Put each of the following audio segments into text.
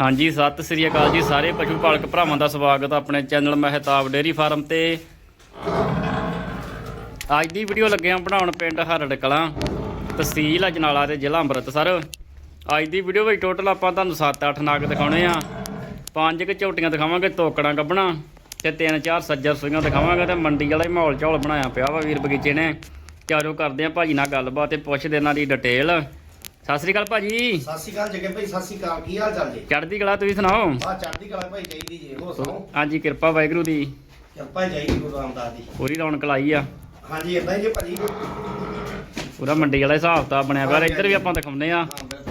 ਹਾਂਜੀ, ਸਤਿ ਸ੍ਰੀ ਅਕਾਲ ਜੀ ਸਾਰੇ ਪਸ਼ੂ ਪਾਲਕ ਭਰਾਵਾਂ ਦਾ ਸਵਾਗਤ ਆਪਣੇ ਚੈਨਲ ਮਹਿਤਾਬ ਡੇਰੀ ਫਾਰਮ ਤੇ। ਅੱਜ ਦੀ ਵੀਡੀਓ ਲੱਗੇ ਆ ਬਣਾਉਣ ਪਿੰਡ ਹਰੜ ਕਲਾਂ, ਤਹਿਸੀਲ ਅਜਨਾਲਾ ਤੇ ਜ਼ਿਲ੍ਹਾ ਅੰਮ੍ਰਿਤਸਰ। ਅੱਜ ਦੀ ਵੀਡੀਓ ਵਿੱਚ ਟੋਟਲ ਆਪਾਂ ਤੁਹਾਨੂੰ 7-8 ਨਾਗ ਦਿਖਾਉਣੇ ਆ। ਪੰਜ ਕੁ ਝੋਟੀਆਂ ਦਿਖਾਵਾਂਗੇ, ਤੋਕੜਾਂ ਗੱਬਣਾ ਤੇ ਤਿੰਨ ਚਾਰ ਸੱਜਰ ਸੂਈਆਂ ਦਿਖਾਵਾਂਗੇ ਤੇ ਮੰਡੀ ਵਾਲਾ ਹੀ ਮਾਹੌਲ ਝੌਲ ਬਣਾਇਆ ਪਿਆ ਵਾ ਵੀਰ ਬਗੀਚੇ ਨੇ। ਚਾਰੋ ਕਰਦੇ ਆ ਭਾਜੀ ਨਾਲ ਗੱਲਬਾਤ ਤੇ ਪੁੱਛਦੇ ਇਹਨਾਂ ਦੀ ਡਿਟੇਲ ਸਤਿ ਸ੍ਰੀ ਅਕਾਲ ਭਾਜੀ। ਸਤਿ ਸ਼੍ਰੀ ਅਕਾਲ ਜਗੇ ਭਾਈ ਸਤਿ ਸ਼੍ਰੀ ਅਕਾਲ ਕੀ ਹਾਲ ਚਾਲ ਜੀ? ਚੜ੍ਹਦੀ ਕਲਾ ਤੁਸੀਂ ਸੁਣਾਓ? ਆ ਚੜ੍ਹਦੀ ਕਲਾ ਭਾਈ ਚਾਹੀਦੀ ਜੀ ਹੋਰ ਸੁਣਾਓ? ਹਾਂਜੀ ਕਿਰਪਾ ਵਾਹਿਗੁਰੂ ਦੀ। ਕਿਰਪਾ ਚਾਹੀਦੀ ਗੁਰੂ ਰਾਮਦਾਸ ਦੀ। ਪੂਰੀ ਰੌਣਕ ਲਾਈ ਆ। ਹਾਂਜੀ ਇਦਾਂ ਹੀ ਜੀ ਭਾਜੀ। ਪੂਰਾ ਮੰਡੀ ਵਾਲਾ ਹਿਸਾਬ ਤਾਂ ਬਣਿਆ ਪਿਆ ਇੱਧਰ ਵੀ ਆਪਾਂ ਦਿਖਾਉਂਦੇ ਆ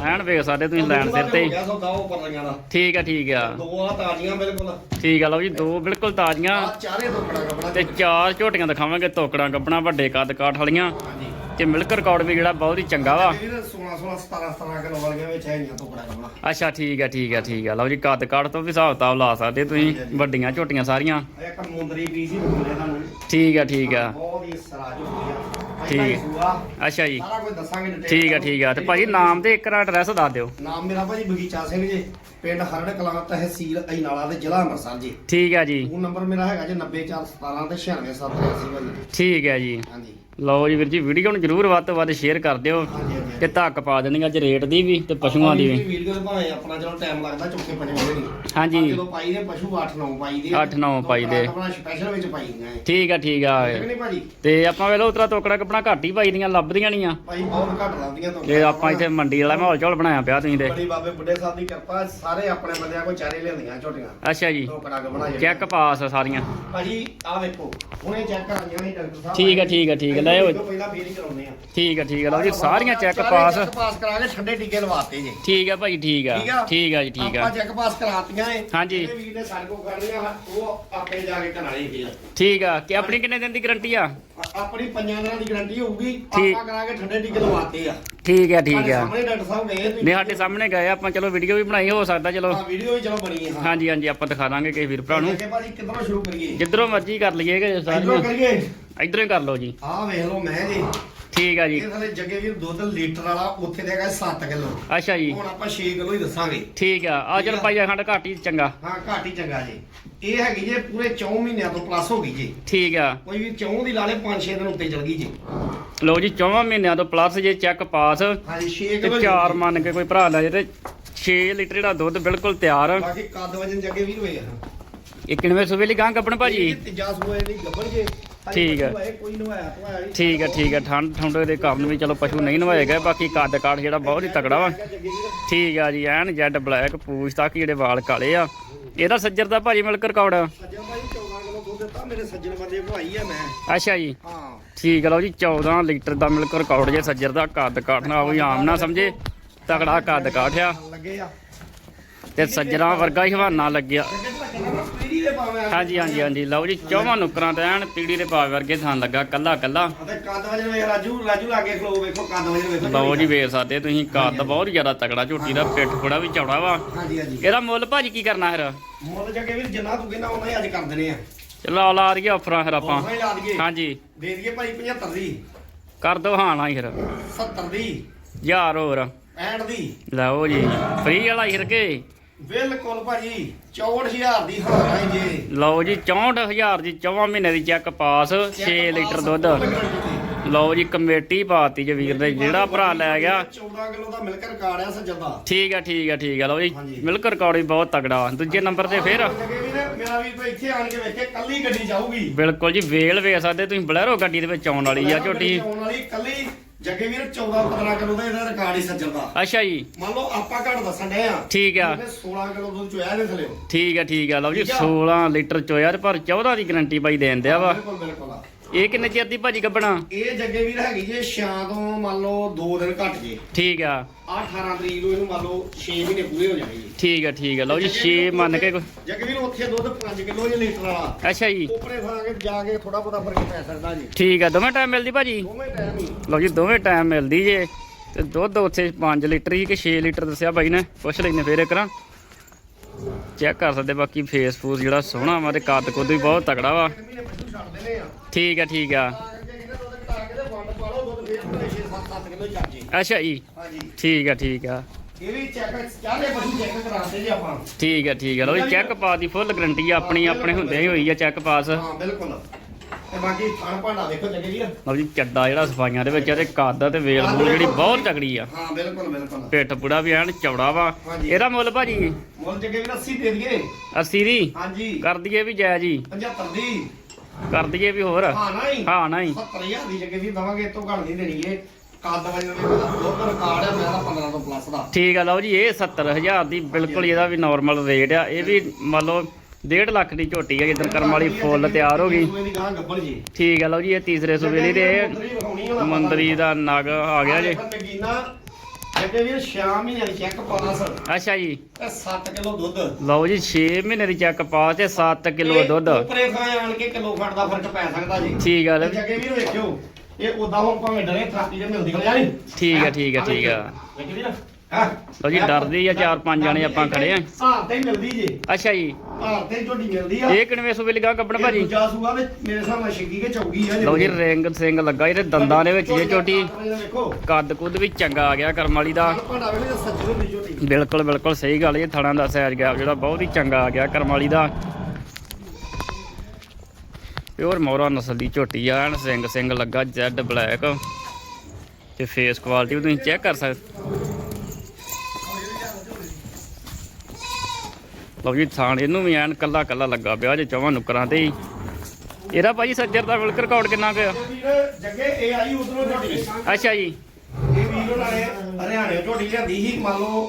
ਐਨ ਵੇਖ ਸਾਡੇ ਤੁਸੀਂ ਲੈਣ ਸਿਰ ਤੇ ਗਿਆ ਸੌਦਾ ਉਹ ਪਰ ਲਈਆਂ ਦਾ। ਠੀਕ ਆ ਠੀਕ ਆ। ਦੋ ਆ ਤਾਜ਼ੀਆਂ ਬਿਲਕੁਲ। ਠੀਕ ਆ ਲਓ ਜੀ ਦੋ ਬਿਲਕੁਲ ਤਾਜ਼ੀਆਂ। ਆ ਚਾਰੇ ਤੋਂ ਬੜਾ ਕਪੜਾ ਤੇ ਚਾਰ ਝੋਟੀਆਂ ਦਿਖਾਵਾਂਗੇ ਤੋਕੜਾਂ ਗੱਬਣਾ ਵੱਡੇ ਕੱਦ ਕਾਠ ਵਾਲੀਆਂ। ਹਾਂਜੀ। ਤੇ ਮਿਲਕ ਰਿਕਾਰਡ ਵੀ ਜਿਹੜਾ ਬਹੁਤ ਹੀ ਚੰਗਾ ਵਾ। ਇਹ 16 16 17 17 ਕਿਲੋ ਵਾਲੀਆਂ ਵਿੱਚ ਹੈਗੀਆਂ ਤੋਂ ਬੜਾ ਕਪੜਾ ਅੱਛਾ ਠੀਕ ਆ ਠੀਕ ਆ ਠੀਕ ਆ। ਲਓ ਜੀ ਕੱਦ ਕਾਠ ਤੋਂ ਵੀ ਹਿਸਾਬ ਤਾਬ ਲਾ ਸਕਦੇ ਤੁਸੀਂ ਵੱਡੀਆਂ ਝੋਟੀਆਂ ਸਾਰੀਆਂ। ਇੱਕ ਮੁੰਦਰੀ ਵੀ ਸੀ ਮੁੰਡੇ ਤੁਹਾਨੂੰ ਠੀਕ ਆ ਠੀਕ ਆ। ਬਹੁਤ ਹੀ ਆ। ਠੀਕ। ਅੱਛਾ ਜੀ। ਸਾਰਾ ਕੁਝ ਦੱਸਾਂਗੇ detail ਠੀਕ ਆ ਠੀਕ ਆ। ਤੇ ਭਾਜੀ ਨਾਮ ਤੇ ਇੱਕ ਵਾਰ ਐਡਰੈਸ ਦੱਸ ਦਿਓ। ਨਾਮ ਮੇਰਾ ਭਾਜੀ ਬਗੀਚਾ ਸਿੰਘ ਜੀ ਪਿੰਡ ਹਰੜ ਕਲਾਂ ਤਹਿਸੀਲ ਅਜਨਾਲਾ ਤੇ ਜ਼ਿਲ੍ਹਾ ਅੰਮ੍ਰਿਤਸਰ ਜੀ। ਠੀਕ ਆ ਜੀ। ਫੋਨ ਨੰਬਰ ਮੇਰਾ ਹੈਗਾ ਜੀ 90417 ਤੇ 96783 ਭਾਜੀ ਠੀਕ ਹੈ ਜੀ। ਹਾਂਜੀ। ਲਓ ਜੀ ਵੀਰ ਜੀ ਵੀਡੀਓ ਨੂੰ ਜਰੂਰ ਵੱਧ ਤੋਂ ਵੱਧ ਸ਼ੇਅਰ ਕਰ ਦਿਓ ਤੇ ਧੱਕ ਪਾ ਦੇਣੀ ਅੱਜ ਰੇਟ ਦੀ ਵੀ ਤੇ ਪਸ਼ੂਆਂ ਦੀ ਵੀ। ਵੀਡੀਓ ਦੇ ਭਾਵੇਂ ਆਪਣਾ ਚਲੋ ਟਾਈਮ ਲੱਗਦਾ ਚੁੱਕੇ ਪੰਜਵੇਂ ਨਹੀਂ ਹਾਂਜੀ। ਜਦੋਂ ਪਾਈ ਦੇ ਪਸ਼ੂ 8 9 ਪਾਈ ਦੇ। ਅੱਠ ਨੌ ਪਾਈ ਦੇ। ਆਪਣਾ ਸਪੈਸ਼ਲ ਵਿੱਚ ਪਾਈ ਦੀਆਂ ਇਹ। ਠੀਕ ਆ ਠੀਕ ਆ। ਤੇ ਆਪਾਂ ਵੇਲੋ ਉਤਰਾ ਤੋਕੜਾ ਕਪੜਾ ਘੱਟ ਹੀ ਪਾਈ ਦੀਆਂ ਲੱਭਦੀਆਂ ਨਹੀਂ ਆ। ਭਾਈ ਬਹੁਤ ਘੱਟ ਲਾਉਂਦੀਆਂ ਤੋਂ ਤੇ ਆਪਾਂ ਇੱਥੇ ਮੰਡੀ ਵਾਲਾ ਮਾਹੌਲ ਝੋਲ ਬਣਾਇਆ ਪਿਆ ਤੁਸੀਂ ਤੇ ਬੜੀ ਬਾਬੇ ਬੁੱਢੇ ਸਾਹਿਬ ਦੀ ਕਿਰਪਾ ਸਾਰੇ ਆਪਣੇ ਬੰਦਿਆਂ ਕੋ ਚਾਰੇ ਲਿਆਂਦੀਆਂ ਝੋਟੀਆਂ। ਅੱਛਾ ਜੀ। ਚੈੱਕ ਪਾਸ ਸਾਰੀਆਂ। ਭਾਜੀ ਆ ਵੇਖੋ। ਚੈੱਕ ਡਾਕਟਰ ਸਾਹਿਬ ਠੀਕ ਆ ਠੀਕ ਆ ਠੀਕ ਆ ਲੈ ਆਓ। ਪਹਿਲਾਂ ਫੇਰ ਹੀ ਕਰਾਉਨੇ ਆ। ਠੀਕ ਆ ਠੀਕ ਆ ਲਓ ਜੀ ਸਾਰੀਆਂ ਚੈੱਕ ਪਾਸ ਪਾਸ ਕਰਾ ਕੇ ਠੰਡੇ ਟੀਕੇ ਲਵਾਤੇ ਜੀ। ਠੀਕ ਆ ਭਾਈ ਠੀਕ ਆ ਠੀਕ ਆ? ਜੀ ਠੀਕ ਆ। ਆਪਾਂ ਚੈੱਕ ਪਾਸ ਕਰਾਤੀਆਂ ਏ ਹਾਂਜੀ। ਵੀਰ ਨੇ ਸਾਡੇ ਕੋਲ ਕਰਨੀਆਂ ਉਹ ਆਪੇ ਜਾ ਕੇ ਕਰਾਏ ਫੇਰ ਠੀਕ ਆ ਕਿ ਆਪਣੀ ਕਿੰਨੇ ਦਿਨ ਦੀ ਗਾਰੰਟੀ ਆ? ਆਪਣੀ ਪੰਜਾਂ ਦਿਨਾਂ ਦੀ ਗਾਰੰਟੀ ਹੋਊਗੀ। ਆਪਾਂ ਕਰਾ ਕੇ ਠੰਡੇ ਟੀਕੇ ਲਵਾਤੇ ਆ। ਠੀਕ ਆ ਠੀਕ ਆ ਸਾਹਮਣੇ ਡਾਕਟਰ ਸਾਹਿਬ ਗਏ ਤੁਸੀਂ। ਨੇ ਸਾਡੇ ਸਾਹਮਣੇ ਗਏ ਆਪਾਂ ਚਲੋ ਵੀਡੀਓ ਵੀ ਬਣਾਈ ਹੋ ਸਕਦਾ ਚਲੋ। ਹਾਂ ਵੀਡੀਓ ਵੀ ਚਲੋ ਬਣੀ ਹੈ ਹਾਂ। ਹਾਂਜੀ ਹਾਂਜੀ ਆਪਾਂ ਦਿਖਾ ਦਾਂਗੇ ਕਿਸੇ ਵੀਰ ਭਰਾ ਨੂੰ। ਅੱਗੇ ਭਾਜੀ ਕਿੱਧਰੋਂ ਸ਼ੁਰੂ ਕਰੀਏ? ਜਿੱਧਰੋਂ ਮਰਜ਼ੀ ਕਰ ਲਈਏ ਕਿ ਇਧਰੋਂ ਸਾਰੀਆਂ। ਕਰੀਏ? ਇਧਰੋਂ ਹੀ ਕਰ ਲਓ ਜੀ। ਆਹ ਵੇਖ ਲਓ ਮੈਂ ਜੀ। ਠੀਕ ਆ ਜੀ। ਇਹ ਥਲੇ ਜੱਗੇ ਵੀਰ ਦੁੱਧ ਲੀਟਰ ਵਾਲਾ ਉੱਥੇ ਦੇ ਹੈਗਾ 7 ਕਿਲੋ। ਅੱਛਾ ਜੀ। ਹੁਣ ਆਪਾਂ 6 ਕਿਲੋ ਹੀ ਦੱਸਾਂਗੇ। ਠੀਕ ਆ। ਆ ਚਲ ਪਾਈਆ ਖੰਡ ਘੱਟ ਹੀ ਚੰਗਾ। ਹਾਂ ਘੱਟ ਹੀ ਚੰਗਾ ਜੀ। ਇਹ ਹੈਗੀ ਜੇ ਪੂਰੇ 4 ਮਹੀਨਿਆਂ ਤੋਂ ਪਲੱਸ ਹੋ ਗਈ ਜੀ। ਠੀਕ ਆ। ਕੋਈ ਵੀ 4 ਦੀ ਲਾ ਲੇ 5-6 ਦਿਨ ਉੱਤੇ ਚਲ ਗਈ ਜੀ। ਲਓ ਜੀ 4 ਮਹੀਨਿਆਂ ਤੋਂ ਪਲੱਸ ਜੇ ਚੈੱਕ ਪਾਸ ਹਾਂਜੀ 6 ਤੇ ਕਿਲੋ ਚਾਰ ਮੰਨ ਕੇ ਕੋਈ ਭਰਾ ਲੈ ਜੇ ਤੇ 6 ਲੀਟਰ ਜਿਹੜਾ ਦੁੱਧ ਬਿਲਕੁਲ ਤਿਆਰ। ਬਾਕੀ ਕੱਦ ਵਜਨ ਜੱਗੇ ਵੀਰ ਹੋਏ ਆ। ਇਹ ਕਿਨਵੇਂ ਸੂਬੇ ਲਈ ਗਾਂ ਕੱਪਣ ਭਾਜੀ ਤੀਜਾ ਸੂਏ ਦੀ ਗੱਬੜ ਜੇ। ਠੀਕ ਹੈ। ਠੀਕ ਆ ਠੀਕ ਆ ਠੰਡ ਠੰਡੇ ਦੇ ਕਾਰਨ ਵੀ ਚਲੋ ਪਸ਼ੂ ਨਹੀਂ ਨਵਾਏ ਗਏ ਬਾਕੀ ਕੱਦ ਕਾਠ ਜਿਹੜਾ ਬਹੁਤ ਹੀ ਤਕੜਾ ਵਾ। ਠੀਕ ਆ ਜੀ ਐਨ ਜੈਡ ਬਲੈਕ ਪੂਛ ਤੱਕ ਜਿਹੜੇ ਵਾਲ ਕਾਲੇ ਆ। ਇਹਦਾ ਸੱਜਰ ਦਾ ਭਾਜੀ ਮਿਲਕ ਰਿਕਾਰਡ? ਸੱਜਣ ਭਾਈ 14 ਕਿਲੋ ਦੁੱਧ ਦਿੱਤਾ ਮੇਰੇ ਸੱਜਣ ਬੰਦੇ ਭਾਈ ਆ ਮੈਂ। ਅੱਛਾ ਜੀ। ਹਾਂ। ਠੀਕ ਆ ਲਓ ਜੀ 14 ਲੀਟਰ ਦਾ ਮਿਲਕ ਰਿਕਾਰਡ ਜੇ ਸੱਜਰ ਦਾ ਕੱਦ ਕਾਠ ਨਾ ਕੋਈ ਆਮ ਨਾ ਸਮਝੇ। ਤਕੜਾ ਕੱਦ ਕਾਠ ਆ। ਤੇ ਸੱਜਰਾਂ ਵਰਗਾ ਹੀ ਹਵਾਨਾ ਲੱਗਿਆ। ਪਾਵੇਂ ਹਾਂਜੀ ਹਾਂਜੀ ਹਾਂਜੀ। ਲਓ ਜੀ ਚੌਵਾਂ ਨੁਕਰਾਂ ਤੇ ਐਨ ਪੀੜੀ ਦੇ ਭਾਵ ਵਰਗੇ ਥਾਂ ਲੱਗਾ ਕੱਲਾ ਕੱਲਾ। ਅਤੇ ਕੱਦ ਵਜਨ ਵੇਖ ਰਾਜੂ ਰਾਜੂ ਲਾਗੇ ਖਲੋ ਵੇਖੋ ਕੱਦ ਵਜਨ ਵੇਖੋ ਲਓ ਜੀ ਵੇਖ ਸਕਦੇ ਤੁਸੀਂ ਕੱਦ ਬਹੁਤ ਜ਼ਿਆਦਾ ਤਕੜਾ ਝੋਟੀ ਦਾ ਪਿੱਠ ਥੋੜਾ ਵੀ ਚੌੜਾ ਵਾ। ਹਾਂਜੀ ਹਾਂਜੀ। ਇਹਦਾ ਮੁੱਲ ਭਾਜੀ ਕੀ ਕਰਨਾ ਫਿਰ? ਮੁੱਲ ਜੱਗੇ ਵੀਰ ਜਿੰਨਾ ਤੂੰ ਕਹਿੰਦਾ ਉਹਨਾਂ ਹੀ ਅੱਜ ਕਰ ਦਨੇ ਆ। ਚਲੋ ਲਾ ਦਈਏ ਆਫਰਾਂ ਫਿਰ ਆਪਾਂ। ਉਹਨਾਂ ਹੀ ਲਾ ਦਈਏ। ਹਾਂਜੀ। ਦੇ ਦਈਏ ਭਾਈ 75 ਦੀ। ਕਰ ਦੋ ਹਾਂ ਨਾ ਫਿਰ। 70 ਦੀ। ਯਾਰ ਹੋਰ। 65 ਦੀ। ਲਓ ਜੀ ਫ੍ਰੀ ਵਾਲਾ ਹੀ ਰਕੇ ਬਿਲਕੁਲ ਭਾਜੀ 64000 ਦੀ ਹਾਰ ਆਈ ਜੇ। ਲਓ ਜੀ 64000 ਦੀ 4 ਮਹੀਨੇ ਦੀ ਚੈੱਕ ਪਾਸ 6 ਲੀਟਰ ਦੁੱਧ। ਲਓ ਜੀ ਕਮੇਟੀ ਪਾਤੀ ਜੇ ਵੀਰ ਦੇ ਜਿਹੜਾ ਭਰਾ ਲੈ ਗਿਆ। 14 ਕਿਲੋ ਦਾ ਮਿਲਕ ਰਿਕਾਰਡ ਆ ਸੱਜਣ ਦਾ। ਠੀਕ ਆ ਠੀਕ ਆ ਠੀਕ ਆ ਲਓ ਜੀ। ਮਿਲਕ ਰਿਕਾਰਡ ਵੀ ਬਹੁਤ ਤਗੜਾ। ਦੂਜੇ ਨੰਬਰ ਤੇ ਫਿਰ? ਜੱਗੇ ਵੀਰ ਮੇਰਾ ਵੀਰ ਕੋਈ ਇੱਥੇ ਆਣ ਕੇ ਵੇਖੇ ਕੱਲੀ ਗੱਡੀ ਜਾਊਗੀ। ਬਿਲਕੁਲ ਜੀ ਵੇਲ ਵੇਖ ਸਕਦੇ ਤੁਸੀਂ ਬਲੈਰੋ ਗੱਡੀ ਦੇ ਵਿੱਚ ਆਉਣ ਵਾਲੀ ਆ ਝੋਟੀ। ਆਉਣ ਵਾਲੀ ਕੱਲੀ ਜੱਗੇ ਵੀਰ 14 15 ਕਿਲੋ ਦਾ ਇਹਦਾ ਰਿਕਾਰਡ ਹੀ ਸੱਜਣ ਦਾ। ਅੱਛਾ ਜੀ। ਮੰਨ ਲਓ ਆਪਾਂ ਘੱਟ ਦੱਸਣ ਡਏ ਆ। ਠੀਕ ਆ। ਇਹਨੇ 16 ਕਿਲੋ ਦੁੱਧ ਚੋਇਆ ਨੇ ਥਲੇ। ਠੀਕ ਆ ਠੀਕ ਆ। ਲਓ ਜੀ ਠੀਕ ਆ। 16 ਲੀਟਰ ਚੋਇਆ ਪਰ 14 ਦੀ ਗਰੰਟੀ ਬਾਈ ਦੇਣ ਦਿਆ ਵਾ। ਬਿਲਕੁਲ ਬਿਲਕੁਲ ਆ। ਇਹ ਕਿੰਨੇ ਚਿਰ ਦੀ ਭਾਜੀ ਕੱਢਣਾ ਇਹ ਜੱਗੇ ਵੀਰ ਹੈਗੀ ਜੇ ਛਾਂ ਤੋਂ ਮੰਨ ਲਓ 2 ਦਿਨ ਘੱਟ ਜੇ। ਠੀਕ ਆ। ਆ 18 ਤਰੀਕ ਨੂੰ ਇਹਨੂੰ ਮੰਨ ਲਓ 6 ਮਹੀਨੇ ਪੂਰੇ ਹੋ ਜਾਣਗੇ। ਜੀ ਠੀਕ ਆ ਠੀਕ ਆ। ਲਓ ਜੀ 6 ਮੰਨ ਕੇ ਕੋਈ- ਜੱਗੇ ਵੀਰ ਉੱਥੇ ਦੁੱਧ 5 ਕਿਲੋ ਜੇ ਲੀਟਰ ਵਾਲਾ। ਅੱਛਾ ਜੀ। ਉੱਪਰੇ ਥਾਂ ਕੇ ਜਾ ਕੇ ਥੋੜਾ ਬਹੁਤਾ ਫ਼ਰਕ ਪੈ ਸਕਦਾ ਜੀ। ਠੀਕ ਆ ਦੋਵੇਂ ਟਾਈਮ ਮਿਲਦੀ ਭਾਜੀ? ਦੋਵੇਂ ਟਾਈਮ ਹੀ। ਲਓ ਜੀ ਦੋਵੇਂ ਟਾਈਮ ਮਿਲਦੀ ਜੇ। ਤੇ ਦੁੱਧ ਉੱਥੇ 5 ਲੀਟਰ ਹੀ ਕਿ 6 ਲੀਟਰ ਦੱਸਿਆ ਬਾਈ ਨੇ। ਪੁੱਛ ਲੈਨੇ ਫੇਰ ਇੱਕ ਨਾ ਚੈੱਕ ਕਰ ਸਕਦੇ ਬਾਕੀ ਫੇਸ ਫੂਸ ਜਿਹੜਾ ਸੋਹਣਾ ਵਾ ਤੇ ਕੱਦ ਕੁੱਦ ਵੀ ਬਹੁਤ ਤਕੜਾ ਵਾ। ਠੀਕ ਆ ਠੀਕ ਆ। ਅੱਛਾ ਜੀ। ਠੀਕ ਆ ਠੀਕ ਆ। ਇਹ ਵੀ ਚੈੱਕ ਚਾਹਲੇ ਪਸ਼ੂ ਚੈੱਕ ਕਰਾਉਂਦੇ ਜੀ ਆਪਾਂ ਠੀਕ ਹੈ ਠੀਕ ਹੈ ਲਓ ਚੈੱਕ ਪਾਸ ਦੀ ਫੁੱਲ ਗਰੰਟੀ ਆ ਆਪਣੀ, ਆਪਣੇ ਹੁੰਦੇ ਹੀ ਹੋਈ ਆ ਚੈੱਕ ਪਾਸ ਹਾਂ, ਬਿਲਕੁਲ। ਤੇ ਬਾਕੀ ਥਣ ਭਾਂਡਾ ਵੇਖੋ ਚੰਗੇ ਵੀਰ। ਲਓ ਜੀ ਚੱਡਾ ਜਿਹੜਾ ਸਫਾਈਆਂ ਦੇ ਵਿੱਚ ਇਹਦੇ ਕੱਦ ਤੇ ਵੇਲ ਬੂਲ ਜਿਹੜੀ ਬਹੁਤ ਤਕੜੀ ਆ। ਹਾਂ ਬਿਲਕੁਲ ਬਿਲਕੁਲ। ਪਿੱਠ ਪੁੜਾ ਵੀ ਐਨ ਚੌੜਾ ਵਾ। ਹਾਂਜੀ। ਇਹਦਾ ਮੁੱਲ ਭਾਜੀ? ਮੁੱਲ ਚੰਗੇ ਵੀਰ 80 ਦੇ ਦਈਏ। 80 ਦੀ? ਹਾਂਜੀ। ਕਰ ਦਈਏ ਵੀ ਜਾਇਜ਼ ਜੀ 75 ਦੀ। ਕਰ ਦਈਏ ਵੀ ਹੋਰ। ਹਾਂ ਨਹੀਂ। ਹਾਂ ਨਹੀਂ। 70000 ਦੀ ਚੰਗੇ ਵੀਰ ਦਵਾਂਗੇ ਇਹ ਤੋਂ ਘੱਟ ਨਹੀਂ ਦੇਣੀ ਇਹ। ਕੱਦ ਵਜਨ ਵੇਖੋ ਦੁੱਧ ਰਿਕਾਰਡ ਹੈ ਮੇਰਾ 15 ਤੋਂ ਪਲੱਸ ਦਾ। ਠੀਕ ਆ ਲਓ ਜੀ ਇਹ 70000 ਦੀ ਬਿਲਕੁਲ ਇਹਦਾ ਵੀ ਨਾਰਮਲ ਰੇਟ ਆ। ਇਹ ਵੀ ਮੰਨ ਲਓ 1.5 ਲੱਖ ਦੀ ਝੋਟੀ ਆ ਜਿੱਦਣ ਕਰਮ ਵਾਲੀ ਫੁੱਲ ਤਿਆਰ ਹੋ ਗਈ। ਠੀਕ ਆ ਲਓ ਜੀ ਇਹ ਤੀਸਰੇ ਸੂਬੇ ਦੀ ਤੇ ਮੰਦਰੀ ਦਾ ਨਗ ਆ ਗਿਆ ਜੇ। ਨਗੀਨਾ ਜੱਗੇ ਵੀਰ 6 ਮਹੀਨੇ ਦੀ ਚੈੱਕ ਪਾਸ ਅੱਛਾ ਜੀ। ਤੇ 7 ਕਿਲੋ ਦੁੱਧ ਲਓ ਜੀ 6 ਮਹੀਨੇ ਦੀ ਚੱਕ ਪਾ ਤੇ 7 ਕਿਲੋ ਦੁੱਧ। ਉਪਰੇ ਥਾਂ ਆਣ ਕੇ ਕਿਲੋ ਖੰਡ ਦਾ ਫ਼ਰਕ ਪੈ ਸਕਦਾ ਜੀ। ਠੀਕ ਲੈ ਜੱਗੇ ਵੀਰ ਵੇਖਿਓ ਇਹ ਉਦਾਂ ਹੁਣ ਭਾਵੇਂ ਡਰੇ ਥਾਪੀ ਦੇ ਮਿਲਦੀ ਖਲ ਜਾਣੀ ਠੀਕ ਆ ਠੀਕ ਆ ਠੀਕ ਆ। ਹਾਂ? ਲਓ ਜੀ ਡਰਦੀ ਆ ਚਾਰ ਪੰਜ ਜਾਣੇ ਆਪਾਂ ਖੜੇ ਆ। ਹਾਂ ਤੇ ਹੀ ਮਿਲਦੀ ਜੀ। ਅੱਛਾ ਜੀ। ਹਾਂ ਤੇ ਝੋਟੀ ਮਿਲਦੀ ਆ। ਇਹ ਕਿਨਵੇਂ ਸੂਬੇ ਲਗਾ ਕੱਪੜ ਇਹ ਭਾਜੀ? ਦੂਜਾ ਸੂਆ ਵਿੱਚ ਮੇਰੇ ਹਿਸਾਬ ਨਾਲ ਛਿੱਗੀ ਕੇ ਚੌਗੀ ਆ ਲਓ ਜੀ ਰਿੰਗ ਸਿੰਘ ਲੱਗਾ ਇਹਦੇ ਦੰਦਾਂ ਦੇ ਵਿੱਚ ਇਹ ਝੋਟੀ ਵੇਖੋ। ਕੱਦ ਕੁੱਦ ਵੀ ਚੰਗਾ ਆ ਗਿਆ ਕਰਮ ਵਾਲੀ ਦਾ। ਭਾਂਡਾ ਵੇਲੇ ਸੱਜੇ ਦੀ ਝੋਟੀ ਬਿਲਕੁਲ ਬਿਲਕੁਲ ਸਹੀ ਗੱਲ ਇਹ ਥੜਾਂ ਦਾ ਗਿਆ ਜਿਹੜਾ ਬਹੁਤ ਹੀ ਚੰਗਾ ਆ ਗਿਆ ਕਰਮ ਵਾਲੀ ਦਾ। ਪਿਓਰ ਮੋਰਾ ਨਸਲ ਦੀ ਝੋਟੀ ਆ ਐਨ ਸਿੰਘ ਸਿੰਘ ਲੱਗਾ ਜੈਡ ਬਲੈਕ ਤੇ ਫੇਸ ਕੁਆਲਿਟੀ ਵੀ ਤੁਸੀਂ ਚੈੱਕ ਕਰ ਸਕਦੇ ਲਓ ਜੀ ਥਾਣ ਇਹਨੂੰ ਵੀ ਐਨ ਕੱਲਾ ਕੱਲਾ ਲੱਗਾ ਪਿਆ ਜੇ ਚੌਵਾਂ ਨੁਕਰਾਂ ਤੇ ਹੀ। ਇਹਦਾ ਭਾਜੀ ਸੱਜਰ ਦਾ ਮਿਲਕ ਰਿਕਾਰਡ ਕਿੰਨਾ ਕੁ ਆ? ਇਹ ਵੀਰ ਜੱਗੇ ਇਹ ਆਈ ਉਧਰੋਂ ਝੋਟੀ ਅੱਛਾ ਜੀ। ਇਹ ਵੀਰ ਉਹਨਾਂ ਨੇ ਹਰਿਆਣੇ ਝੋਟੀ ਲਿਆਂਦੀ ਸੀ ਮੰਨ ਲਓ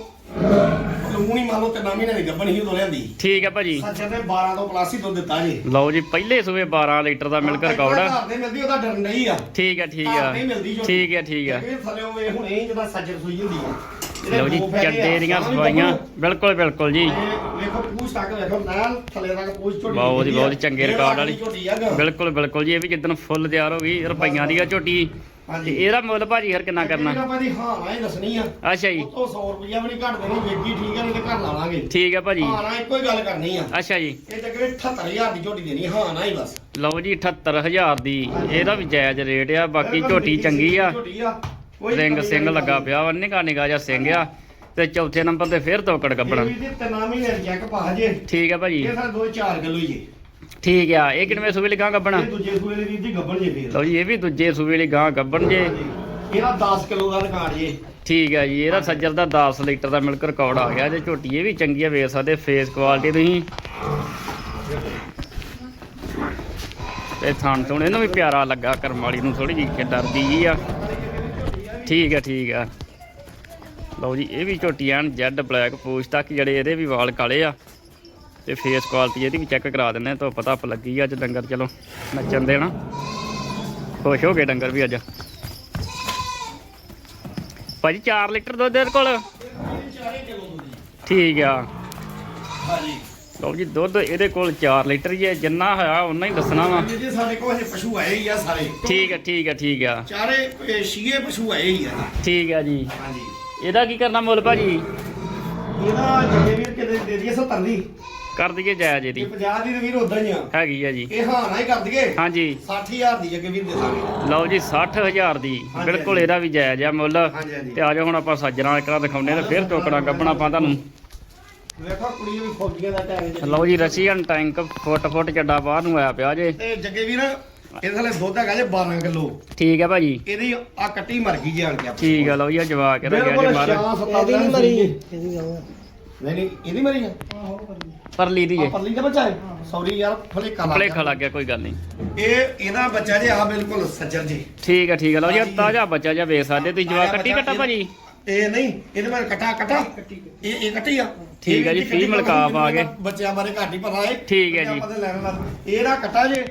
ਲੂਣੀ ਮੰਨ ਲਓ ਤਿੰਨਾਂ ਮਹੀਨੇ ਦੀ ਗੱਭਣ ਸੀ ਉਦੋਂ ਲਿਆਂਦੀ। ਠੀਕ ਹੈ ਭਾਜੀ। ਸੱਜੇ ਤੇ 12 ਤੋਂ ਪਲੱਸ ਹੀ ਦੁੱਧ ਦਿੱਤਾ ਜੀ। ਲਓ ਜੀ ਪਹਿਲੇ ਸੂਏ 12 ਲੀਟਰ ਦਾ ਮਿਲਕ ਰਿਕਾਰਡ ਆ। ਘਰ ਦੇ ਮਿਲਦੀ ਉਹਦਾ ਡਰ ਨਹੀਂ ਆ। ਠੀਕ ਹੈ ਠੀਕ ਆ। ਠੀਕ ਹੈ ਠੀਕ ਆ। ਇਹ ਥੱਲੇ ਵੇ ਹੁਣੇ ਹੀ ਜਿਹਦਾ ਸੱਜਰ ਸੂਈ ਹੁੰਦੀ ਆ। ਲਓ ਜੀ। ਚੱਡੇ ਦੀਆਂ ਸਫਾਈਆਂ। ਬਿਲਕੁਲ ਬਿਲਕੁਲ ਜੀ। ਇਹ ਵੇਖੋ ਪੂਛ ਤੱਕ ਵੇਖੋ ਨਾਲ ਥੱਲੇ ਤੱਕ ਪੂਛ ਝੋਟੀ ਬਹੁਤ ਹੀ। ਬਹੁਤ ਚੰਗੇ ਰਿਕਾਰਡ ਵਾਲੀ। ਬਿਲਕੁਲ ਬਿਲਕੁਲ ਜੀ ਇਹ ਵੀ ਜਿੱਦਣ ਫੁੱਲ ਤਿਆਰ ਹੋ ਗਈ ਰੁਪਈਆਂ ਦੀ ਆ ਝੋਟੀ। ਤੇ ਹਾਂਜੀ ਇਹਦਾ ਮੁੱਲ ਭਾਜੀ ਹਰ ਕਿੰਨਾ ਕਰਨਾ? ਹਾਂ ਦੱਸਣੀ ਆ। ਅੱਛਾ ਜੀ। ਉਤੋਂ 100 ਰੁਪਈਆ ਵੀ ਨਹੀਂ ਘੱਟ ਦੇਣੀ ਵੇਗੀ ਠੀਕ ਆ ਨਹੀਂ ਤੇ ਘਰ ਲਾ ਲਾਂਗੇ। ਠੀਕ ਹੈ ਭਾਜੀ। ਹਾਂ ਨਾ ਇੱਕੋ ਹੀ ਗੱਲ ਕਰਨੀ ਆ। ਅੱਛਾ ਜੀ। ਇਹ ਤੱਕ 78000 ਦੀ ਝੋਟੀ ਦੇਣੀ ਹਾਂ ਨਾ ਹੀ ਬਸ। ਲਓ ਜੀ 78000 ਦੀ। ਇਹਦਾ ਵੀ ਜਾਇਜ਼ ਰੇਟ ਆ ਬਾਕੀ ਝੋਟੀ ਚੰਗੀ ਆ। ਝੋਟੀ ਆ। ਕੋਈ ਰਿੰਗ ਸਿੰਘ ਨਹੀਂ ਲੱਗਾ ਪਿਆ ਵਾ ਨਿਕਾ ਨਿਕਾ ਜਿਹਾ ਸਿੰਘ ਆ ਤੇ ਚੌਥੇ ਨੰਬਰ ਤੇ ਫਿਰ ਤੋਕੜ ਇਹ ਵੀ ਚੈੱਕ ਪਾ ਜੇ। ਠੀਕ ਹੈ ਭਾਜੀ। ਇਹ ਸਾਡੇ ਦੋ 4 ਕਿਲੋ ਹੀ ਜੇ। ਠੀਕ ਆ ਇਹ ਕਿੰਨਵੇਂ ਸੂਬੇ ਲਈ ਗਾਂ ਇਹ ਦੂਜੇ ਜੀ ਗੱਬਣ ਜੇ ਫੇਰ। ਲਓ ਜੀ ਇਹ ਵੀ ਦੂਜੇ ਸੂਬੇ ਲਈ ਗਾਂ ਗੱਬਣ ਜੇ। ਇਹਦਾ 10 ਕਿਲੋ ਦਾ ਰਿਕਾਰਡ ਜੇ। ਠੀਕ ਹੈ ਜੀ ਇਹਦਾ ਸੱਜਰ ਦਾ 10 ਲੀਟਰ ਦਾ ਮਿਲਕ ਰਿਕਾਰਡ ਆ ਗਿਆ ਜੇ ਝੋਟੀ ਇਹ ਵੀ ਚੰਗੀ ਆ ਵੇਖ ਸਕਦੇ ਫੇਸ ਕੁਆਲਿਟੀ ਤੁਸੀਂ। ਤੇ ਥਣ ਤੋਂ ਇਹਨੂੰ ਵੀ ਪਿਆਰਾ ਲੱਗਾ ਕਰਮ ਵਾਲੀ ਨੂੰ ਥੋੜੀ ਜਿਹੀ ਡਰਦੀ ਜੀ ਆ। ਠੀਕ ਹੈ ਠੀਕ ਆ। ਲਓ ਜੀ ਇਹ ਵੀ ਝੋਟੀ ਐਨ ਜੈਡ ਬਲੈਕ ਪੂਛ ਤੱਕ ਜਿਹੜੇ ਇਹਦੇ ਵੀ ਵਾਲ ਕਾਲੇ ਆ। ਤੇ ਫੇਸ ਕੁਆਲਿਟੀ ਇਹਦੀ ਵੀ ਚੈੱਕ ਕਰਾ ਦਿੰਦੇ ਆ ਤਾਂ ਪਤਾ ਪ ਲੱਗੀ ਆ ਅੱਜ ਡੰਗਰ ਚਲੋ ਨੱਚਣ ਦੇਣਾ। ਖੁਸ਼ ਹੋ ਗਏ ਡੰਗਰ ਵੀ ਅੱਜ। ਭਾਜੀ 4 ਲੀਟਰ ਦੁੱਧ ਇਹਦੇ ਕੋਲ? 4 ਕਿਲੋ ਦੀ ਠੀਕ ਆ। ਹਾਂਜੀ। ਲਓ ਜੀ ਦੁੱਧ ਇਹਦੇ ਕੋਲ 4 ਲੀਟਰ ਹੀ ਹੈ ਜਿੰਨਾ ਹੋਇਆ ਉਨਾ ਹੀ ਦੱਸਣਾ ਵਾ। ਵੀਰ ਜੀ ਸਾਡੇ ਕੋਲ ਹਜੇ ਪਸ਼ੂ ਆਏ ਹੀ ਆ ਸਾਰੇ। ਠੀਕ ਹੈ ਠੀਕ ਹੈ ਠੀਕ ਆ। ਚਾਰੇ ਇਹ ਪਸ਼ੂ ਆਏ ਹੀ ਆ। ਠੀਕ ਆ ਜੀ। ਹਾਂਜੀ। ਇਹਦਾ ਕੀ ਕਰਨਾ ਮੁੱਲ ਭਾਜੀ? ਇਹਦਾ ਜੱਗੇ ਵੀਰ ਕਿਤੇ ਦੇ ਦਈਏ 70 ਦੀ। ਕਰ ਦਈਏ ਜਾਇਜ਼ ਇਹ ਇਹਦੀ 50 ਦੀ ਤੇ ਵੀਰ ਉਦਾਂ ਹੀ ਆ। ਹੈਗੀ ਆ ਜੀ। ਇਹ ਹਾਂ ਨਾ ਹੀ ਕਰ ਦਈਏ। ਹਾਂਜੀ। 60000 ਦੀ ਜੱਗੇ ਵੀਰ ਦੇ ਦਾਂਗੇ। ਲਓ ਜੀ 60000 ਦੀ। ਬਿਲਕੁਲ। ਇਹਦਾ ਵੀ ਜਾਇਜ਼ ਆ ਮੁੱਲ। ਹਾਂਜੀ ਹਾਂਜੀ। ਤੇ ਆ ਜਾਓ ਹੁਣ ਆਪਾਂ ਸੱਜਣਾ ਇੱਕ ਦਿਖਾਉਂਦੇ ਤੇ ਫਿਰ ਟੋਕਣਾ ਕੱਢਣਾ ਆਪਾਂ ਤੁਹਾਨੂੰ। ਵੇਖੋ ਕੁੜੀ ਵੀ ਫੌਜੀਆਂ ਦਾ ਟਾਈਮ ਚ ਲਓ ਜੀ ਰਸ਼ੀਅਨ ਟੈਂਕ ਫੁੱਟ ਫੁੱਟ ਚੱਡਾ ਬਾਹਰ ਨੂੰ ਆਇਆ ਪਿਆ ਜੇ। ਤੇ ਜੱਗੇ ਵੀਰ ਇਹਦੇ ਥਲੇ ਦੁੱਧ ਹੈਗਾ ਜੇ 12 ਕਿਲੋ। ਠੀਕ ਹੈ ਭਾਜੀ। ਇਹਦੀ ਆ ਕੱਟੀ ਮਰ ਗਈ ਜਾਣ ਕੇ ਠੀਕ ਆ ਲਓ ਜੀ ਆ ਜਵਾ ਕੇ ਗਿਆ ਜੇ ਮਾਰ ਇਹਦੀ ਨਹੀਂ ਮਰੀ। ਇਹਦੀ ਨਹੀਂ ਨਹੀਂ ਇਹਦੀ ਮਰੀ ਆ? ਪਰਲੀ ਦੀ ਜੇ ਪਰਲੀ ਦਾ ਬੱਚਾ ਹੈ ਸੌਰੀ ਯਾਰ ਫਲੇਕਾ ਲੱਗ ਭਲੇਖਾ ਲੱਗ ਗਿਆ ਕੋਈ ਗੱਲ ਨਹੀਂ। ਇਹ ਇਹਦਾ ਬੱਚਾ ਜੇ ਆ ਬਿਲਕੁਲ ਸੱਜਰ ਜੀ। ਠੀਕ ਹੈ ਠੀਕ ਹੈ ਲਓ ਜੀ ਆਹ। ਤਾਜ਼ਾ ਬੱਚਾ ਜਿਹਾ ਵੇਖ ਸਕਦੇ ਤੁਸੀਂ। ਜਵਾ ਕੱਟੀ ਕੱਟਾ ਭਾਜੀ? ਇਹ ਨਹੀਂ ਇਹਦੇ ਬਾਰੇ ਕਟਾ ਕਟਾ। ਇਹ ਇਹ ਕੱਟੀ ਆ। ਠੀਕ ਹੈ ਜੀ, ਇਹ ਕੱਟੀ female ਕਾਫ ਆ ਗਏ। ਬੱਚਿਆਂ ਬਾਰੇ ਘੱਟ ਹੀ ਪਤਾ ਹੈ ਠੀਕ ਹੈ ਜੀ। ਆਪਾਂ ਤੇ ਲੈਣ ਨਾਲ। ਇਹਦਾ ਕਟਾ ਜੇ।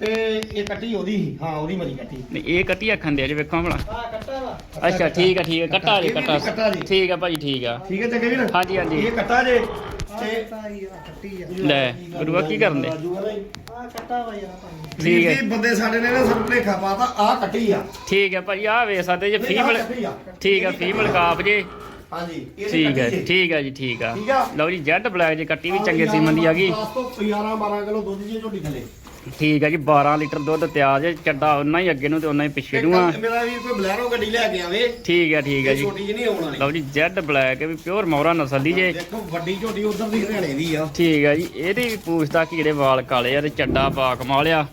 ਤੇ ਇਹ ਕੱਟੀ ਉਹਦੀ ਸੀ। ਹਾਂ ਉਹਦੀ ਮਰੀ ਕੱਟੀ। ਨਹੀਂ ਇਹ ਕੱਟੀ ਆਖਣ ਦੇ ਜੇ ਵੇਖੋ ਭਲਾ। ਆ ਕੱਟਾ ਵਾ। ਅੱਛਾ ਠੀਕ ਹੈ ਠੀਕ ਹੈ ਕੱਟਾ ਜੀ ਇਹ ਵੀ ਕੱਟਾ। ਕੱਟਾ ਜੀ। ਠੀਕ ਹੈ ਭਾਜੀ ਠੀਕ ਆ। ਠੀਕ ਹੈ ਚੰਗੇ ਵੀਰ ਹਾਂਜੀ ਹਾਂਜੀ। ਇਹ ਕੱਟਾ ਜੇ। ਆ ਤੇ ਕੱਟਾ ਹੀ ਆ ਕੱਟੀ ਆ। ਲੈ ਗੁਰੂਆ ਕੀ ਕਰਨ ਦੇ? ਆ ਕੱਟਾ ਵਾ ਯਾਰ ਭਾਈ। ਠੀਕ ਹੈ। ਠੀਕ ਹੈ ਬੰਦੇ ਸਾਡੇ ਨੇ ਨਾ ਸਾਨੂੰ ਭੁਲੇਖਾ ਪਾਤਾ ਆ ਕੱਟੀ ਆ। ਠੀਕ ਹੈ ਭਾਜੀ ਆ ਵੇਖ ਸਕਦੇ ਜੇ ਨਹੀਂ, ਆਹ ਫੀਮੇਲ ਕੱਟੀ ਆ। ਠੀਕ ਇਹਦੀ ਫੀਮੇਲ ਜੇ। ਹਾਂਜੀ ਇਹਦੀ ਠੀਕ ਹੈ ਕੱਟੀ ਜੇ। ਠੀਕ ਹੈ ਜੀ ਠੀਕ ਆ। ਠੀਕ ਆ। ਲਓ ਜੀ ਜੈਡ ਬਲੈਕ ਜੇ ਕੱਟੀ ਵੀ ਚੰਗੇ ਸੀਮਨ ਦੀ ਆ ਗਈ। 10 ਤੋਂ 11 12 ਕਿਲੋ ਦੁੱਧ ਦੀ ਝੋਟੀ ਥਲੇ। ਠੀਕ ਹੈ ਜੀ 12 ਲੀਟਰ ਦੁੱਧ ਤਿਆਰ ਜੇ ਚੱਡਾ ਉਹਨਾਂ ਹੀ ਅੱਗੇ ਨੂੰ ਤੇ ਉਹਨਾਂ ਹੀ ਪਿੱਛੇ ਨੂੰ ਆ। ਮੇਰਾ ਵੀਰ ਕੋਈ ਬਲੈਰੋ ਗੱਡੀ ਲੈ ਕੇ ਆਵੇ। ਠੀਕ ਹੈ ਠੀਕ ਹੈ ਜੀ। ਛੋਟੀ ਜਿਹੀ ਨਹੀਂ ਆਉਣ ਵਾਲੀ। ਲਓ ਜੀ ਜੈਡ ਬਲੈਕ ਵੀ ਪਿਓਰ ਮੌਰਾ ਨਸਲ ਦੀ ਜੇ। ਦੇਖੋ ਵੱਡੀ ਝੋਟੀ ਉਧਰ ਦੀ ਹਰਿਆਣੇ ਦੀ ਆ। ਠੀਕ ਹੈ ਜੀ ਇਹਦੀ ਵੀ ਪੂਛਦਾ ਕਿ ਜਿਹੜੇ ਵਾਲ ਕਾਲੇ ਆ ਤੇ ਚੱਡਾ ਪਾ ਕਮਾਲ ਆ।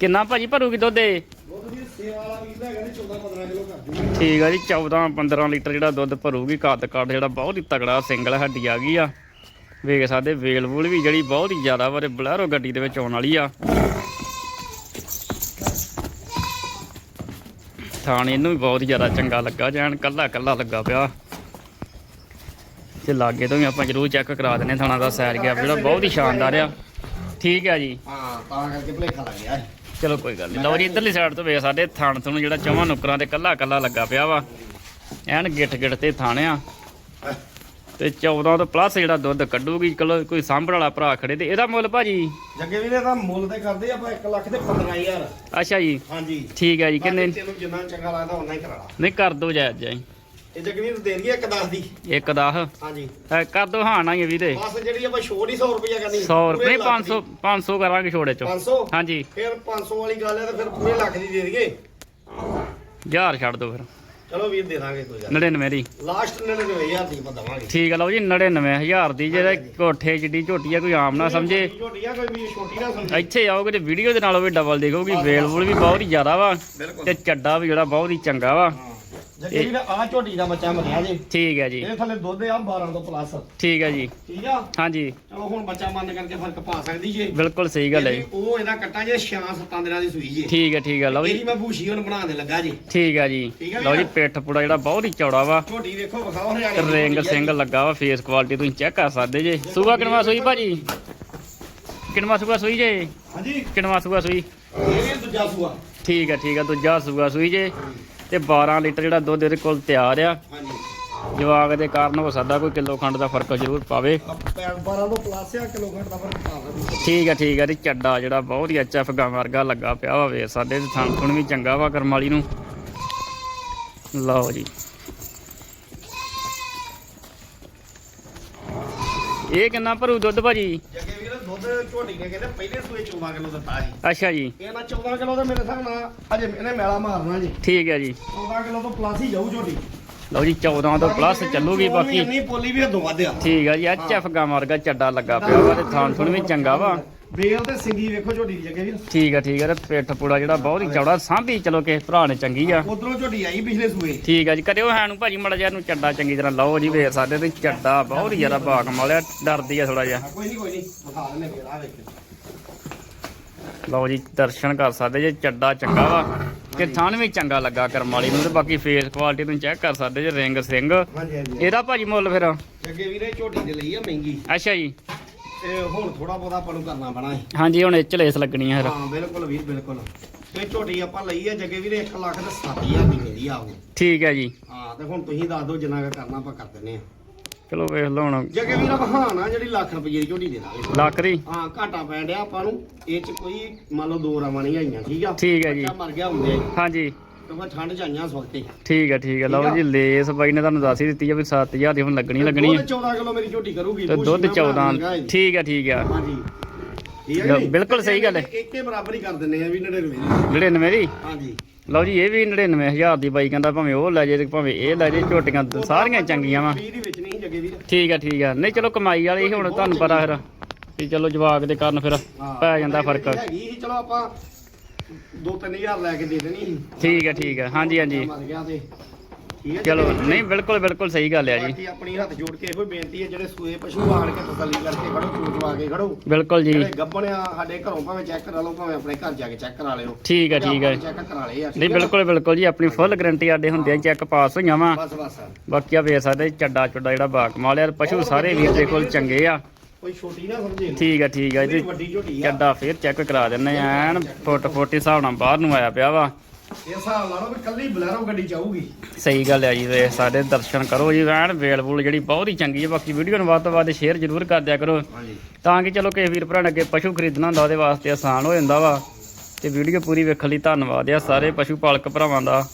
ਕਿੰਨਾ ਭਾਜੀ ਭਰੂਗੀ ਦੁੱਧ ਇਹ? ਦੁੱਧ ਦੀ ਸੇਵਾ ਵਾਲਾ ਵੀਰ ਦਾ ਹੈਗਾ ਨੇ 14 15 ਕਿਲੋ ਕਰ ਜੂ ਠੀਕ ਆ ਜੀ 14 15 ਲੀਟਰ ਜਿਹੜਾ ਦੁੱਧ ਭਰੂਗੀ ਕੱਦ ਕੱਦ ਜਿਹੜਾ ਬਹੁਤ ਹੀ ਤਗੜਾ ਸਿੰਗਲ ਹੱਡੀ ਆ ਗਈ ਆ। ਵੇਖ ਸਕਦੇ ਵੇਲ ਵੂਲ ਵੀ ਜਿਹੜੀ ਬਹੁਤ ਹੀ ਜ਼ਿਆਦਾ ਵਾਰੇ ਬਲੈਰੋ ਗੱਡੀ ਦੇ ਵਿੱਚ ਆਉਣ ਵਾਲੀ ਆ। ਥਾਣ ਇਹਨੂੰ ਵੀ ਬਹੁਤ ਜ਼ਿਆਦਾ ਚੰਗਾ ਲੱਗਾ ਜਾਨ ਕੱਲਾ ਕੱਲਾ ਲੱਗਾ ਪਿਆ। ਤੇ ਲਾਗੇ ਤੋਂ ਵੀ ਆਪਾਂ ਜ਼ਰੂਰ ਚੈੱਕ ਕਰਾ ਦਿੰਨੇ ਥਾਣਾ ਦਾ ਸੈਰ ਗਿਆ ਜਿਹੜਾ ਬਹੁਤ ਹੀ ਸ਼ਾਨਦਾਰ ਆ। ਠੀਕ ਆ ਜੀ। ਹਾਂ ਤਾਂ ਕਰਕੇ ਭਲੇਖਾ ਲੱਗ ਗਿਆ। ਚਲੋ ਕੋਈ ਗੱਲ ਨਹੀਂ ਲਓ ਜੀ ਇਧਰਲੀ ਸਾਈਡ ਤੋਂ ਵੇਖ ਸਾਡੇ ਥਣ ਤੁਹਾਨੂੰ ਜਿਹੜਾ ਚੌਵਾਂ ਨੁਕਰਾਂ ਤੇ ਕੱਲਾ ਕੱਲਾ ਲੱਗਾ ਪਿਆ ਵਾ। ਐਨ ਗਿੱਠ ਗਿੱਠ ਤੇ ਥਣ ਆ ਤੇ 14 ਤੋਂ ਪਲੱਸ ਜਿਹੜਾ ਦੁੱਧ ਕੱਢੂਗੀ ਚਲੋ ਕੋਈ ਸਾਂਭਣ ਵਾਲਾ ਭਰਾ ਖੜੇ ਤੇ ਇਹਦਾ ਮੁੱਲ ਭਾਜੀ? ਜੱਗੇ ਵੀਰੇ ਤਾਂ ਮੁੱਲ ਤੇ ਕਰਦੇ ਆਪਾਂ 1 ਲੱਖ ਤੇ 15000 ਅੱਛਾ ਜੀ। ਹਾਂਜੀ। ਠੀਕ ਹੈ ਜੀ ਕਿੰਨੇ? ਤੈਨੂੰ ਜਿੰਨਾ ਚੰਗਾ ਲੱਗਦਾ ਉਹਨਾਂ ਹੀ ਕਰਾ ਲਾ। ਨਹੀਂ ਕਰ ਦੋ ਜਾਇਜ਼ ਜਾਈ ਇਹ ਜੱਗੇ ਵੀਰ ਦੇ ਦਈਏ ਇੱਕ 10 ਦੀ? ਇੱਕ ਦਸ? ਹਾਂਜੀ। ਅ, ਕਰ ਦੋ ਹਾਂ ਨਾ ਹੀ ਵੀਰੇ। ਬਸ ਜਿਹੜੀ ਆਪਾਂ ਛੋੜ ਹੀ 100 ਰੁਪਇਆ ਕਰਨੀ। 100 ਰੁਪਏ 500 500 ਕਰਾਂਗੇ ਛੋੜੇ ਚੋਂ। 500 ਹਾਂਜੀ। ਫਿਰ 500 ਵਾਲੀ ਗੱਲ ਹੈ ਤਾਂ ਫਿਰ ਪੂਰੇ ਲੱਖ ਦੀ ਦੇ ਦਈਏ। ਹਜ਼ਾਰ ਛੱਡ ਦੋ ਫਿਰ। ਚਲੋ ਵੀਰ ਦੇ ਦਾਂਗੇ ਕੋਈ ਗੱਲ 99 ਦੀ। ਲਾਸਟ 99000 ਦੀ ਆਪਾਂ ਦਵਾਂਗੇ। ਠੀਕ ਹੈ ਲਓ ਜੀ 99000 ਦੀ ਜਿਹੜੇ ਕੋਠੇ ਜਿੱਡੀ ਝੋਟੀ ਆ ਕੋਈ ਆਮ ਨਾ ਸਮਝੇ। ਝੋਟੀਆਂ ਕੋਈ ਵੀ ਛੋਟੀ ਨਾ ਸਮਝੇ। ਇੱਥੇ ਆਓਗੇ ਤੇ ਵੀਡੀਓ ਦੇ ਨਾਲੋਂ ਵੀ ਡਬਲ ਦੇਖੋਗੇ ਵੇਲ ਵੂਲ ਵੀ ਬਹੁਤ ਹੀ ਜ਼ਿਆਦਾ ਵਾ। ਤੇ ਚੱਡਾ ਵੀ ਜਿਹੜਾ ਬਹੁਤ ਹੀ ਚੰਗਾ ਵਾ। ਜੱਗੇ ਵੀਰ ਆ ਝੋਟੀ ਦਾ ਬੱਚਾ ਮਰਿਆ ਜੇ ਠੀਕ ਹੈ ਜੀ। ਇਹਦੇ ਥੱਲੇ ਦੁੱਧ ਆ 12 ਤੋਂ ਪਲੱਸ ਠੀਕ ਹੈ ਜੀ। ਠੀਕ ਆ? ਹਾਂਜੀ। ਚਲੋ ਹੁਣ ਬੱਚਾ ਮੰਨ ਕਰਕੇ ਫ਼ਰਕ ਪਾ ਸਕਦੀ ਜੇ। ਬਿਲਕੁਲ ਸਹੀ ਗੱਲ ਹੈ ਜੀ। ਉਹ ਇਹਦਾ ਕੱਟਾ ਜੇ 6-7 ਦਿਨਾਂ ਦੀ ਸੂਈ ਜੇ। ਠੀਕ ਹੈ ਠੀਕ ਹੈ ਲਓ ਜੀ। ਇਹਦੀ ਮੈਂ ਭੂਸ਼ੀ ਹੁਣ ਬਣਾਉਣ ਦੇ ਲੱਗਾ ਜੀ। ਠੀਕ ਹੈ ਜੀ। ਲਓ ਜੀ। ਪਿੱਠ ਪੂੜਾ ਜਿਹੜਾ ਬਹੁਤ ਹੀ ਚੌੜਾ ਵਾ। ਝੋਟੀ ਵੇਖੋ ਵਿਖਾਓ ਹਰਿਆਣੇ ਰਿੰਗ ਸਿੰਘ ਲੱਗਾ ਵਾ ਫੇਸ ਕੁਆਲਿਟੀ ਤੁਸੀਂ ਚੈੱਕ ਕਰ ਸਕਦੇ ਜੇ। ਸੂਆ ਕਿਨਵਾ ਸੂਈ ਭਾਜੀ? ਕਿਨਵਾ ਸੂਆ ਸੂਈ ਜੇ ਜੀ। ਹਾਂਜੀ। ਕਿਨਵਾ ਸੂਆ ਸੂਈ? ਇਹ ਵੀ ਦੂਜਾ ਸੂਆ। ਠੀਕ ਹੈ ਠੀਕ ਹੈ ਦੂਜਾ ਸੂਆ ਸੂਈ ਜੇ। ਤੇ 12 ਲੀਟਰ ਜਿਹੜਾ ਦੁੱਧ ਇਹਦੇ ਕੋਲ ਤਿਆਰ ਆ। ਹਾਂਜੀ। ਜਵਾਗ ਦੇ ਕਾਰਨ ਹੋ ਸਕਦਾ ਕੋਈ ਕਿਲੋ ਖੰਡ ਦਾ ਫ਼ਰਕ ਜ਼ਰੂਰ ਪਾਵੇ। 12 ਤੋਂ ਪਲੱਸ ਆ ਕਿਲੋ ਘੰਟ ਦਾ ਫ਼ਰਕ ਪਾ ਸਕਦੀ ਠੀਕ ਹੈ ਠੀਕ ਹੈ ਤੇ ਚੱਡਾ ਜਿਹੜਾ ਬਹੁਤ ਹੀ ਅੱਛਾ ਫਗਾ ਵਰਗਾ ਲੱਗਾ ਪਿਆ ਵਾ ਵੇ ਸਾਡੇ ਤੇ ਥਣ ਥੁਣ ਵੀ ਚੰਗਾ ਵਾ ਕਰਮ ਵਾਲੀ ਨੂੰ। ਲਓ ਜੀ। ਇਹ ਕਿੰਨਾ ਭਰੂ ਦੁੱਧ ਭਾਜੀ? ਦੁੱਧ ਝੋਟੀ ਨੇ ਕਹਿੰਦੇ ਪਹਿਲੇ ਸੂਏ 14 ਕਿਲੋ ਦਿੱਤਾ ਸੀ ਅੱਛਾ ਜੀ। ਇਹ ਨਾ 14 ਕਿਲੋ ਦਾ ਮੇਰੇ ਹਿਸਾਬ ਨਾਲ ਅਜੇ ਇਹਨੇ ਮੈਲਾ ਮਾਰਨਾ ਜੀ। ਠੀਕ ਹੈ ਜੀ। 14 ਕਿਲੋ ਤੋਂ ਪਲੱਸ ਹੀ ਜਾਊ ਝੋਟੀ ਲਓ ਜੀ 14 ਤੋਂ ਪਲੱਸ ਚੱਲੂਗੀ ਬਾਕੀ। ਨਹੀਂ ਪੋਲੀ ਵੀ ਹੱਦੋਂ ਵੱਧ ਆ। ਠੀਕ ਹੈ ਜੀ ਐਚ ਐਫ ਗਾ ਵਰਗਾ ਚੱਡਾ ਲੱਗਾ ਪਿਆ ਵਾ ਤੇ ਥਣ ਥੁਣ ਵੀ ਚੰਗਾ ਵਾ। ਬੇਲ ਤੇ ਸਿੰਗੀ ਵੇਖੋ ਝੋਟੀ ਦੀ ਜੱਗੇ ਵੀਰ ਠੀਕ ਹੈ ਠੀਕ ਹੈ ਤੇ ਪਿੱਠ ਪੂੜਾ ਜਿਹੜਾ ਬਹੁਤ ਹੀ ਚੌੜਾ ਸਾਂਭੀ ਚਲੋ ਕਿਸੇ ਭਰਾ ਨੇ ਚੰਗੀ ਆ। ਉਧਰੋਂ ਝੋਟੀ ਆਈ ਪਿਛਲੇ ਸੂਏ। ਠੀਕ ਹੈ ਜੀ ਕਰਿਓ ਹੈ ਨੂੰ ਭਾਜੀ ਮੜਾ ਜਿਹਾ ਨੂੰ ਚੱਡਾ ਚੰਗੀ ਤਰ੍ਹਾਂ ਲਾਓ ਜੀ ਵੇਖ ਸਕਦੇ ਤੇ ਚੱਡਾ ਬਹੁਤ ਹੀ ਜ਼ਿਆਦਾ ਬਾਗ ਮਾਲਿਆ ਡਰਦੀ ਆ ਥੋੜਾ ਜਿਹਾ। ਕੋਈ ਨਹੀਂ ਕੋਈ ਨਹੀਂ ਵਿਖਾ ਦਿੰਦੇ ਫੇਰ ਆ ਵੇਖ ਲਓ ਜੀ ਦਰਸ਼ਨ ਕਰ ਸਕਦੇ ਜੇ ਚੱਡਾ ਚੰਗਾ ਵਾ। ਤੇ ਥਣ ਵੀ ਚੰਗਾ ਲੱਗਾ ਕਰਮ ਵਾਲੀ ਨੂੰ ਤੇ ਬਾਕੀ ਫੇਸ ਕੁਆਲਿਟੀ ਨੂੰ ਚੈੱਕ ਕਰ ਸਕਦੇ ਜੇ ਰਿੰਗ ਸਿੰਘ ਇਹਦਾ ਭਾਜੀ ਮੁੱਲ ਫਿਰ? ਜੱਗੇ ਵੀਰੇ ਝੋਟੀ ਦੇ ਲਈ ਆ ਮਹਿੰਗੀ। ਅੱਛਾ ਜੀ। ਤੇ ਹੁਣ ਥੋੜਾ ਬਹੁਤਾ ਆਪਾਂ ਨੂੰ ਕਰਨਾ ਪੈਣਾ ਹੈ ਹਾਂਜੀ ਹੁਣ ਇਹ ਚਲੇਸ ਲੱਗਣੀ ਆ ਫਿਰ। ਹਾਂ ਬਿਲਕੁਲ ਵੀਰ ਬਿਲਕੁਲ। ਇਹ ਝੋਟੀ ਆਪਾਂ ਲਈ ਹੈ ਜੱਗੇ ਵੀਰੇ 1 ਲੱਖ ਤੇ 7000 ਦੀ ਮਿਲੀ ਆਉ ਠੀਕ ਹੈ ਜੀ। ਹਾਂ ਤੇ ਹੁਣ ਤੁਸੀਂ ਦੱਸ ਦਿਓ ਜਿੰਨਾ ਕੁ ਕਰਨਾ ਆਪਾਂ ਕਰ ਦਿੰਨੇ ਆ। ਚਲੋ ਵੇਖ ਲਓ ਹੁਣ। ਜੱਗੇ ਵੀਰ ਬਹਾਨਾ ਜਿਹੜੀ ਲੱਖ ਰੁਪਏ ਦੀ ਝੋਟੀ ਦੇ ਦਾਂਗੇ। ਲੱਖ ਦੀ? ਹਾਂ ਘਾਟਾ ਪੈਣ ਡਿਆ ਆਪਾਂ ਨੂੰ। ਇਹ ਚ ਕੋਈ ਮੰਨ ਲਓ ਦੋ ਰਾਵਾਂ ਨਹੀਂ ਆਈਆਂ ਠੀਕ ਆ? ਠੀਕ ਹੈ ਜੀ। ਬੱਚਾ ਮਰ ਗਿਆ ਹੁੰਦੇ ਆ। ਹਾਂਜੀ। ਕਿਉਂਕਿ ਠੰਡ ਚ ਆਈਆਂ ਇਸ ਵਕਤ ਹੀ ਠੀਕ ਹੈ ਠੀਕ ਹੈ ਲਓ ਜੀ ਲੇਸ ਬਾਈ ਨੇ ਤੁਹਾਨੂੰ ਦੱਸ ਹੀ ਦਿੱਤੀ ਆ ਵੀ 7000 ਦੀ ਹੁਣ ਲੱਗਣੀ ਲੱਗਣੀ। ਦੁੱਧ 14 ਕਿਲੋ ਮੇਰੀ ਝੋਟੀ ਕਰੂਗੀ ਤੇ ਦੁੱਧ ਨਾਲ ਬਣਾ 14 ਦੇਗਾ ਇਹ। ਠੀਕ ਹੈ ਠੀਕ ਹੈ ਹਾਂਜੀ? ਬਿਲਕੁਲ ਸਹੀ ਗੱਲ ਹੈ। ਇੱਕੇ ਬਰਾਬਰ ਹੀ ਕਰ ਦਿੰਨੇ ਆ ਵੀ 99 99 ਦੀ? ਹਾਂਜੀ। ਲਓ ਜੀ ਇਹ ਵੀ 99000 ਦੀ ਬਾਈ ਕਹਿੰਦਾ ਭਾਵੇਂ ਉਹ ਲੈ ਜੇ ਤੇ ਭਾਵੇਂ ਇਹ ਲੈ ਜੇ ਝੋਟੀਆਂ ਸਾਰੀਆਂ ਚੰਗੀਆਂ ਵਾ। 20 ਦੀ ਵਿੱਚ ਨਹੀਂ ਜੱਗੇ ਵੀਰ। ਠੀਕ ਆ ਠੀਕ ਆ। ਨਹੀਂ ਚਲੋ ਕਮਾਈ ਵਾਲੀ ਹੁਣ ਤੁਹਾਨੂੰ ਪਤਾ ਫਿਰ। ਵੀ ਚਲੋ ਜਵਾਕ ਦੇ ਕਾਰਨ ਫਿਰ ਪੈ ਜਾਂਦਾ ਫ਼ਰਕ। ਹੈਗੀ ਚਲੋ ਆਪਾਂ 2-3000 ਲੈ ਕੇ ਦੇ ਦੇਣੀ ਸੀ। ਠੀਕ ਆ ਠੀਕ ਆ ਹਾਂਜੀ ਹਾਂਜੀ। ਮਰ ਗਿਆ ਤੇ। ਠੀਕ ਹੈ ਚਲੋ? ਨਹੀਂ ਬਿਲਕੁਲ ਬਿਲਕੁਲ ਸਹੀ ਗੱਲ ਆ ਜੀ। ਬਾਕੀ ਆਪਣੀ ਹੱਥ ਜੋੜ ਕੇ ਇਹੋ ਹੀ ਬੇਨਤੀ ਹੈ ਜਿਹੜੇ ਸੂਏ ਪਸ਼ੂ ਆਣ ਕੇ ਤਸੱਲੀ ਕਰਕੇ ਖੜੋ ਚੂਚਵਾ ਕੇ ਖੜੋ। ਬਿਲਕੁਲ ਜੀ। ਜਿਹੜੇ ਆ ਸਾਡੇ ਘਰੋਂ ਭਾਵੇਂ ਚੈੱਕ ਕਰਾ ਲਓ ਭਾਵੇਂ ਆਪਣੇ ਘਰ ਜਾ ਕੇ ਚੈੱਕ ਕਰਾ ਲਿਓ। ਠੀਕ ਆ ਠੀਕ ਆ ਚੈੱਕ ਕਰਾ ਲਏ ਆ ਠੀਕ ਨਹੀਂ? ਬਿਲਕੁਲ ਬਿਲਕੁਲ ਜੀ ਆਪਣੀ ਫੁੱਲ ਗਾਰੰਟੀ ਆਡੇ ਹੁੰਦੇ ਆ ਚੈੱਕ ਪਾਸ ਹੋਈਆਂ ਵਾ। ਬਸ ਬਸ। ਬਾਕੀ ਆ ਵੇਖ ਸਕਦੇ ਚੱਡਾ ਚੁੱਡਾ ਜਿਹੜਾ ਬਾਕ ਮਾਲਿਆ ਪਸ਼ੂ ਸਾਰੇ ਵੀਰ ਦੇ ਕੋਲ ਚੰਗੇ ਆ। ਕੋਈ ਛੋਟੀ ਨਾ ਸਮਝੇ ਠੀਕ ਆ ਠੀਕ ਆ ਇਹਦੀ ਜੀ। ਵੱਡੀ ਝੋਟੀ ਆ। ਚੱਡਾ ਫੇਰ ਚੈੱਕ ਕਰਾ ਦਿੰਨੇ ਆ। ਐਨ ਫੁੱਟ ਫੁੱਟ ਹਿਸਾਬ ਨਾਲ ਬਾਹਰ ਨੂੰ ਆਇਆ ਪਿਆ ਵਾ। ਇਹ ਹਿਸਾਬ ਲਾ ਲਓ ਵੀ ਕੱਲੀ ਬਲੈਰੋ ਗੱਡੀ ਚਾਹੂਗੀ ਸਹੀ ਗੱਲ ਹੈ ਜੀ ਵੇ ਸਾਡੇ ਦਰਸ਼ਨ ਕਰੋ ਜੀ ਐਨ ਵੇਲ ਵੂਲ ਜਿਹੜੀ ਬਹੁਤ ਹੀ ਚੰਗੀ ਹੈ ਬਾਕੀ ਵੀਡੀਓ ਨੂੰ ਵੱਧ ਤੋਂ ਵੱਧ ਸ਼ੇਅਰ ਜ਼ਰੂਰ ਕਰ ਦਿਆ ਕਰੋ। ਹਾਂਜੀ। ਤਾਂ ਕਿ ਚਲੋ ਕਿਸੇ ਵੀਰ ਭਰਾ ਨੇ ਅੱਗੇ ਪਸ਼ੂ ਖਰੀਦਣਾ ਹੁੰਦਾ ਉਹਦੇ ਵਾਸਤੇ ਆਸਾਨ ਹੋ ਜਾਂਦਾ ਵਾ। ਤੇ ਵੀਡੀਓ ਪੂਰੀ ਵੇਖਣ ਲਈ ਧੰਨਵਾਦ ਆ ਸਾਰੇ ਪਸ਼ੂ ਪਾਲਕ ਭਰਾਵਾਂ ਦਾ।